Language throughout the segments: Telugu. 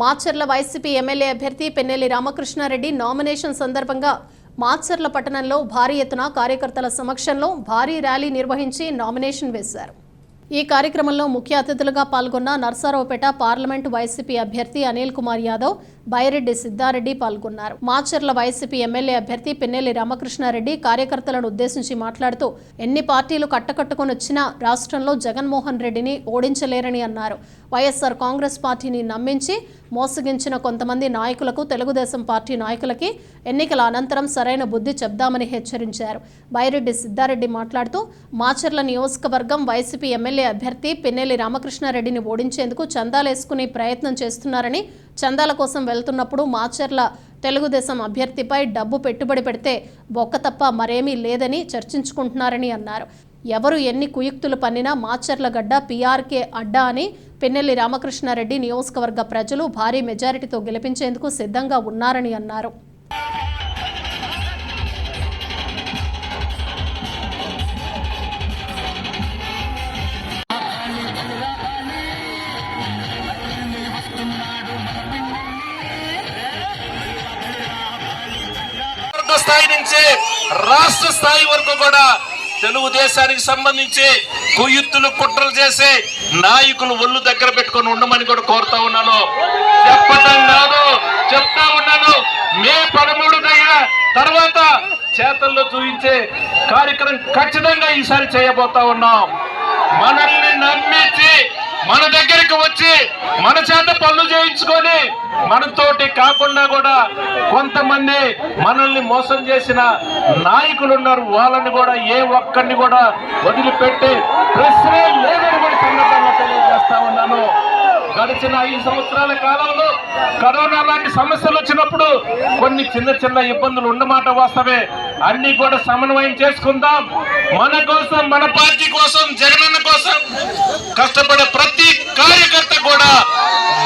మాచర్ల వైసీపీ ఎమ్మెల్యే అభ్యర్థి పెన్నెల్లి రామకృష్ణారెడ్డి నామినేషన్ సందర్భంగా మాచర్ల పట్టణంలో భారీ ఎత్తున కార్యకర్తల సమక్షంలో భారీ ర్యాలీ నిర్వహించి నామినేషన్ వేశారు. ఈ కార్యక్రమంలో ముఖ్య అతిథులుగా పాల్గొన్న నర్సారావుపేట పార్లమెంటు వైసీపీ అభ్యర్థి అనిల్ కుమార్ యాదవ్ బైరెడ్డి సిద్ధారెడ్డి పాల్గొన్నారు. మాచర్ల వైసీపీ ఎమ్మెల్యే అభ్యర్థి పిన్నెల్లి రామకృష్ణారెడ్డి కార్యకర్తలను ఉద్దేశించి మాట్లాడుతూ ఎన్ని పార్టీలు కట్టకట్టుకొని వచ్చినా రాష్ట్రంలో జగన్మోహన్ రెడ్డిని ఓడించలేరని అన్నారు. వైఎస్ఆర్ కాంగ్రెస్ పార్టీని నమ్మించి మోసగించిన కొంతమంది నాయకులకు తెలుగుదేశం పార్టీ నాయకులకి ఎన్నికల అనంతరం సరైన బుద్ధి చెప్దామని హెచ్చరించారు. బైరెడ్డి సిద్ధారెడ్డి మాట్లాడుతూ మాచర్ల నియోజకవర్గం వైసీపీ ఎమ్మెల్యే అభ్యర్థి పిన్నెల్లి రామకృష్ణారెడ్డిని ఓడించేందుకు చందాలేసుకునే ప్రయత్నం చేస్తున్నారని చందాల కోసం వెళ్తున్నప్పుడు మాచర్ల తెలుగుదేశం అభ్యర్థిపై డబ్బు పెట్టుబడి పెడితే బొక్క తప్ప మరేమీ లేదని చర్చించుకుంటున్నారని అన్నారు. ఎవరు ఎన్ని కుయుక్తులు పన్నినా మాచర్ల గడ్డ పీఆర్కే అడ్డా అని పిన్నెల్లి రామకృష్ణారెడ్డి నియోజకవర్గ ప్రజలు భారీ మెజారిటీతో గెలిపించేందుకు సిద్ధంగా ఉన్నారని అన్నారు. స్థాయి నుంచి రాష్ట్ర స్థాయి వరకు కూడా తెలుగుదేశానికి సంబంధించి కుయుత్తులు కుట్రలు చేసే నాయకులు ఒళ్ళు దగ్గర పెట్టుకొని ఉండమని కూడా కోరుతా ఉన్నాను. చెప్పటం కాదు చెప్తా ఉన్నాను. మే పదమూడు తర్వాత చేతల్లో చూపించే కార్యక్రమం ఖచ్చితంగా ఈసారి చేయబోతా ఉన్నాం. మనల్ని నమ్మించి మన దగ్గరికి వచ్చి మన చేత పనులు చేయించుకొని మనతోటి కాకుండా కూడా కొంతమంది మనల్ని మోసం చేసిన నాయకులు ఉన్నారు. వాళ్ళని కూడా ఏ ఒక్కరిని కూడా వదిలిపెట్టి ప్రశ్నే లేదని కూడా సందర్భంగా తెలియజేస్తా ఉన్నాను. గడిచిన ఐదు సంవత్సరాల కాలంలో కరోనా లాంటి సమస్యలు వచ్చినప్పుడు కొన్ని చిన్న చిన్న ఇబ్బందులు ఉన్నమాట వాస్తవే. అన్ని కూడా సమన్వయం చేసుకుందాం. మన కోసం మన పార్టీ కోసం జగనన్న కోసం కష్టపడే ప్రతి కార్యకర్త కూడా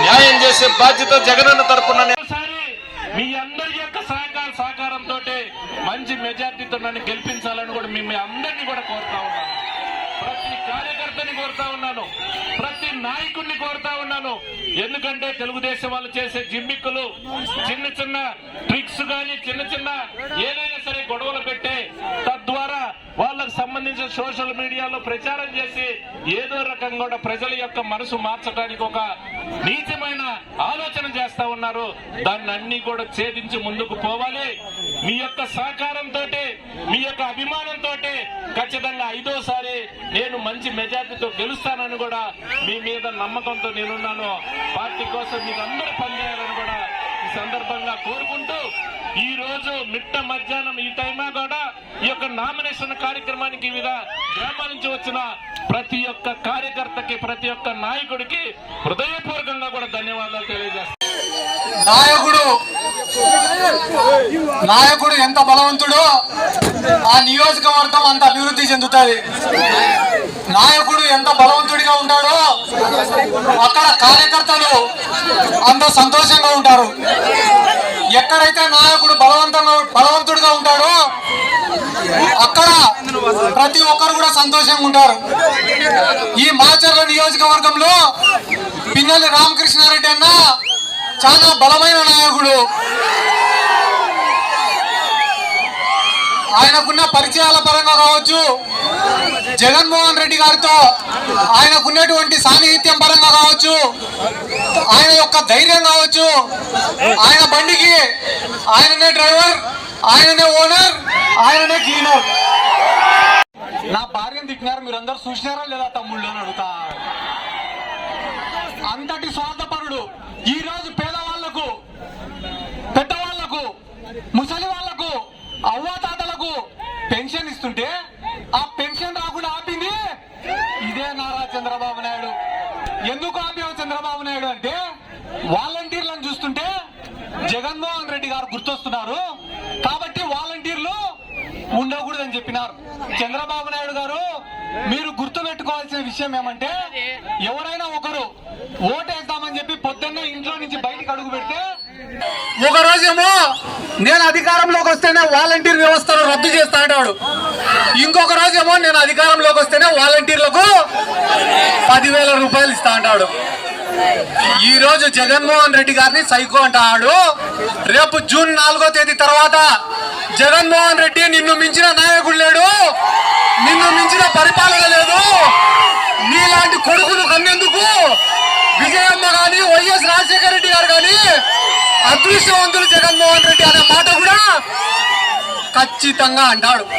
న్యాయం చేసే బాధ్యత జగనన్న తరపున మీ అందరి యొక్క సహకార సహకారంతో మంచి మెజార్టీతో నన్ను గెలిపించాలని కూడా మీ అందరినీ కూడా కోరుతా ఉన్నాను. ప్రతి కార్యకర్తని కోరుతా ఉన్నాను. ప్రతి నాయకుడిని కోరుతా ఉన్నాను. ఎందుకంటే తెలుగుదేశం వాళ్ళు చేసే జిమ్మిక్కులు చిన్న చిన్న ట్రిక్స్ కానీ చిన్న చిన్న ఏదైనా సరే గొడవలు పెట్టే తద్వారా వాళ్ళకు సంబంధించిన సోషల్ మీడియాలో ప్రచారం చేసి ఏదో రకంగా కూడా ప్రజల యొక్క మనసు మార్చడానికి ఒక నీచమైన ఆలోచన చేస్తా ఉన్నారు. దాన్ని అన్ని కూడా ఛేదించి ముందుకు పోవాలి. మీ యొక్క సహకారంతో మీ యొక్క అభిమానంతో ఖచ్చితంగా ఐదోసారి నేను మంచి మెజార్టీతో గెలుస్తానని కూడా మీ మీద నమ్మకంతో నేనున్నాను. పార్టీ కోసం మీరు అందరూ పనిచేయాలని కూడా సందర్భంగా కోరుకుంటూ ఈ రోజు మిట్ట మధ్యాహ్నం ఈ టైమా కూడా ఈ యొక్క నామినేషన్ కార్యక్రమానికి వివిధ గ్రామాల నుంచి వచ్చిన ప్రతి ఒక్క కార్యకర్తకి ప్రతి ఒక్క నాయకుడికి హృదయపూర్వకంగా కూడా ధన్యవాదాలు తెలియజేస్తాను నాయకుడు నాయకుడు ఎంత బలవంతుడో ఆ నియోజకవర్గం అంత అభివృద్ధి చెందుతుంది. నాయకుడు ఎంత బలవంతుడిగా ఉంటాడో అక్కడ కార్యకర్తలు అంత సంతోషంగా ఉంటారు. ఎక్కడైతే నాయకుడు బలవంతంగా బలవంతుడిగా ఉంటాడో అక్కడ ప్రతి ఒక్కరు కూడా సంతోషంగా ఉంటారు. ఈ మాచర్ల నియోజకవర్గంలో పిన్నెల్లి రామకృష్ణారెడ్డి అన్న చాలా బలమైన నాయకుడు. ఆయనకున్న పరిచయాల పరంగా కావచ్చు జగన్మోహన్ రెడ్డి గారితో ఆయనకున్నటువంటి సాన్నిహిత్యం పరంగా కావచ్చు ఆయన యొక్క ధైర్యం కావచ్చు ఆయన ఆయననే డ్రైవర్ ఆయననే ఓనర్ ఆయననే క్లీనర్. నా భార్యను తిట్టినారు మీరు అందరు చూసినారా లేదా తమ్ముళ్ళు అని అడుగుతా. అంతటి స్వార్థపరుడు ఈ రోజు పేదవాళ్ళకు పెద్దవాళ్ళకు ముసలి వాళ్ళకు అవ్వాతాతలకు పెన్షన్ ఇస్తుంటే ఆ పెన్షన్ రాకుండా ఆపింది ఇదే నారా చంద్రబాబు నాయుడు. ఎందుకు ఆపేవు చంద్రబాబు నాయుడు అంటే వాళ్ళ జగన్మోహన్ రెడ్డి గారు గుర్తొస్తున్నారు. కాబట్టి వాలంటీర్లు ఉండకూడదని చెప్పినారు. చంద్రబాబు నాయుడు గారు మీరు గుర్తు పెట్టుకోవాల్సిన విషయం ఏమంటే ఎవరైనా ఒకరు ఓటేద్దామని చెప్పి పొద్దున్నే ఇంట్లో నుంచి బయటకు అడుగు పెడితే ఒక రోజేమో నేను అధికారంలోకి వస్తేనే వాలంటీర్ వ్యవస్థను రద్దు చేస్తా అంటాడు. ఇంకొక రోజేమో నేను అధికారంలోకి వస్తేనే వాలంటీర్లకు పదివేల రూపాయలు ఇస్తా అంటాడు. ఈ రోజు జగన్మోహన్ రెడ్డి గారిని సైకో అంటాడు. రేపు జూన్ నాలుగో తేదీ తర్వాత జగన్మోహన్ రెడ్డి నిన్ను మించిన నాయకుడు లేడు. నిన్ను మించిన పరిపాలన లేదు. నీలాంటి కొడుకును కన్నెందుకు? విజయమ్మ గాని వైఎస్ రాజశేఖర రెడ్డి గారు గాని అదృష్టవంతులు జగన్మోహన్ రెడ్డి అనే మాట కూడా ఖచ్చితంగా అంటాడు.